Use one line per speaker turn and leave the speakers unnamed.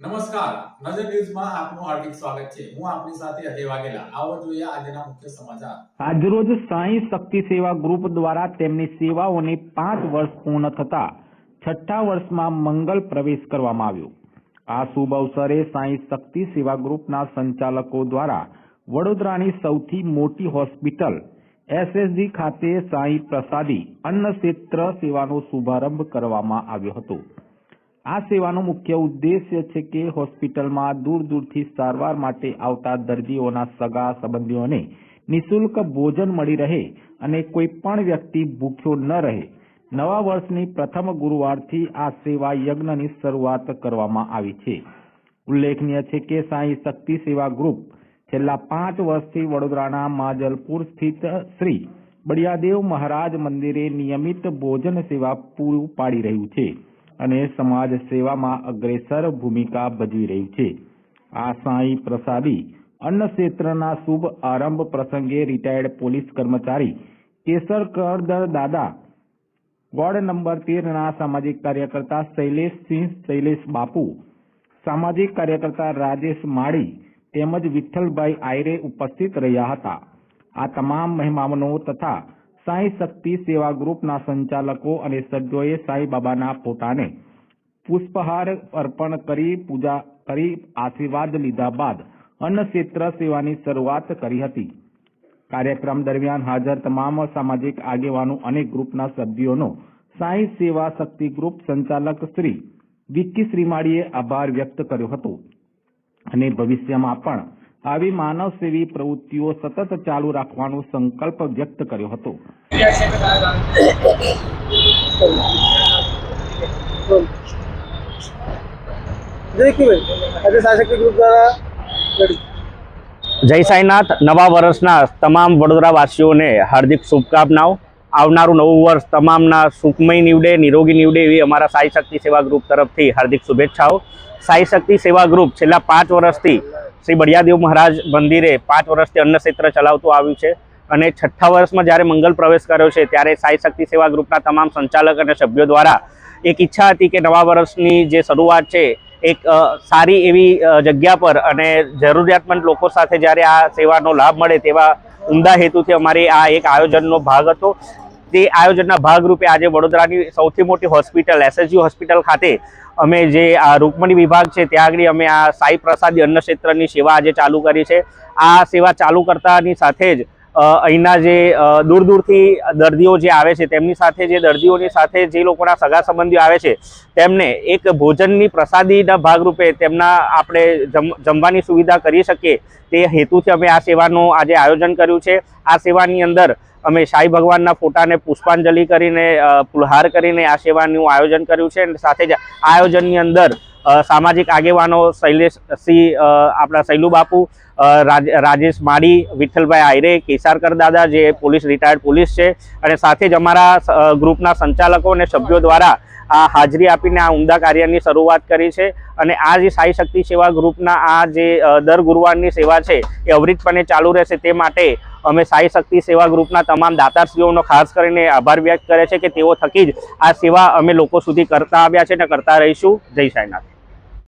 નમસ્કાર. નજર ન્યૂઝમાં આપનું હાર્દિક સ્વાગત છે. હું આપની સાથે અજય વાઘેલા. આવો જોઈએ આજના મુખ્ય સમાચાર.
આજરોજ સાંઈ શક્તિ સેવા ગ્રુપ દ્વારા તેમની સેવાઓને પાંચ વર્ષ પૂર્ણ થતા છઠ્ઠા વર્ષમાં મંગલ પ્રવેશ કરવામાં આવ્યો. આ શુભ અવસરે સાંઈ શક્તિ સેવા ગ્રુપના સંચાલકો દ્વારા વડોદરાની સૌથી મોટી હોસ્પિટલ એસએસજી ખાતે સાંઈ પ્રસાદી અન્ન ક્ષેત્ર સેવાનો શુભારંભ કરવામાં આવ્યો હતો. આ સેવાનો મુખ્ય ઉદ્દેશ્ય છે કે હોસ્પિટલમાં દૂર દૂરથી સારવાર માટે આવતા દર્દીઓના સગા સંબંધીઓને નિઃશુલ્ક ભોજન મળી રહે અને કોઈ પણ વ્યક્તિ ભૂખ્યો ન રહે. નવા વર્ષની પ્રથમ ગુરુવારથી આ સેવા યજ્ઞની શરૂઆત કરવામાં આવી છે. ઉલ્લેખનીય છે કે સાંઈ શક્તિ સેવા ગ્રુપ છેલ્લા પાંચ વર્ષથી વડોદરાના માજલપુર સ્થિત શ્રી બળિયાદેવ મહારાજ મંદિરે નિયમિત ભોજન સેવા પૂરું પાડી રહ્યું છે. અને સમાજ સેવામાં અગ્રેસર ભૂમિકા ભજવી રહી છે. આ સાંઈ પ્રસાદી અન્ન ક્ષેત્રના શુભ આરંભ પ્રસંગે રિટાયર્ડ પોલીસ કર્મચારી કેસર કરદર દાદા, વોર્ડ નંબર તેરના સામાજિક કાર્યકર્તા શૈલેષસિંહ શૈલેષ બાપુ, સામાજિક કાર્યકર્તા રાજેશ માળી તેમજ વિઠ્ઠલભાઈ આયરે ઉપસ્થિત રહ્યા હતા. આ તમામ મહેમાનો તથા સાંઈ શક્તિ સેવા ગ્રુપના સંચાલકો અને સભ્યોએ સાંઈબાબાના ફોટાને પુષ્પહાર અર્પણ કરી પૂજા કરી, આશીર્વાદ લીધા બાદ અન્ન સેવાની શરૂઆત કરી હતી. કાર્યક્રમ દરમિયાન હાજર તમામ સામાજિક આગેવાનો અને ગ્રુપના સભ્યોનો સાંઈ સેવા શક્તિ ગ્રુપ સંચાલક શ્રી વિક્કી શ્રીમાળીએ આભાર વ્યક્ત કર્યો હતો. અને ભવિષ્યમાં પણ આવી માનવ સેવી પ્રવૃત્તિઓ સતત ચાલુ રાખવાનો સંકલ્પ વ્યક્ત કર્યો હતો.
જય સાઈનાથ. નવા વર્ષના તમામ વડોદરાવાસીઓને હાર્દિક શુભકામનાઓ. આવનારું નવું વર્ષ તમામના સુખમય નીવડે નિરોગી નીવડે એવી અમારા સાઈ શક્તિ સેવા ગ્રુપ તરફથી હાર્દિક શુભેચ્છાઓ. સાઈ શક્તિ સેવા ગ્રુપ છેલ્લા પાંચ વર્ષથી શ્રી બળિયાદેવ મહારાજ મંદિરે પાંચ વર્ષથી અન્ન ક્ષેત્ર ચલાવતું આવ્યું છે અને છઠ્ઠા વર્ષમાં જ્યારે મંગલ પ્રવેશ કર્યો છે, ત્યારે સાઈ શક્તિ સેવા ગ્રુપના તમામ સંચાલક અને સભ્યો દ્વારા એક ઈચ્છા હતી કે નવા વર્ષની જે શરૂઆત છે, એક સારી એવી જગ્યા પર અને જરૂરિયાતમંદ લોકો સાથે જ્યારે આ સેવાનો લાભ મળે તેવા ઉમદા હેતુથી અમારી આ એક આયોજનનો ભાગ હતો. તે આયોજનના ભાગરૂપે આજે વડોદરાની સૌથી મોટી હોસ્પિટલ એસએસજી હોસ્પિટલ ખાતે અમે જે આ રૂકમણી વિભાગ છે, ત્યાં આગળ અમે આ સાઈ પ્રસાદી અન્ન ક્ષેત્રની સેવા આજે ચાલુ કરી છે. આ સેવા ચાલુ કરતાની સાથે જ અહીંના જે દૂર દૂરથી દર્દીઓ જે આવે છે, તેમની સાથે જે દર્દીઓની સાથે જે લોકોના સગા સંબંધીઓ આવે છે, તેમને એક ભોજનની પ્રસાદીના ભાગરૂપે તેમના આપણે જમ- જમવાની સુવિધા કરી શકીએ. તે હેતુથી અમે આ સેવાનું આજે આયોજન કર્યું છે. આ સેવાની અંદર અમે સાંઈ ભગવાનના ફોટાને પુષ્પાંજલિ કરીને ફુલહાર કરીને આ સેવાનું આયોજન કર્યું છે. અને સાથે જ આયોજનની અંદર સામાજિક આગેવાનો શૈલેષ સિંહ આપણા શૈલુ બાપુ રાજ- રાજેશ માળી, વિઠ્ઠલભાઈ આયરે, કેસારકર દાદા, જે પોલીસ, રિટાયર્ડ પોલીસ છે. અને સાથે જ અમારા ગ્રુપના સંચાલકો અને સભ્યો દ્વારા આ હાજરી આપીને આ ઉમદા કાર્યની શરૂઆત કરી છે. અને આ જે સાઈ શક્તિ સેવા ગ્રુપના આ જે દર ગુરુવારની સેવા છે, એ અવિરતપણે ચાલુ રહેશે તે માટે અમે સાઈ શક્તિ સેવા ગ્રુપના તમામ દાતાશ્રીઓનો ખાસ કરીને આભાર વ્યક્ત કરે છે કે તેઓ થકી જ આ સેવા અમે લોકો સુધી કરતા આવ્યા છે અને કરતા રહીશું. જય સાંઈનાથ.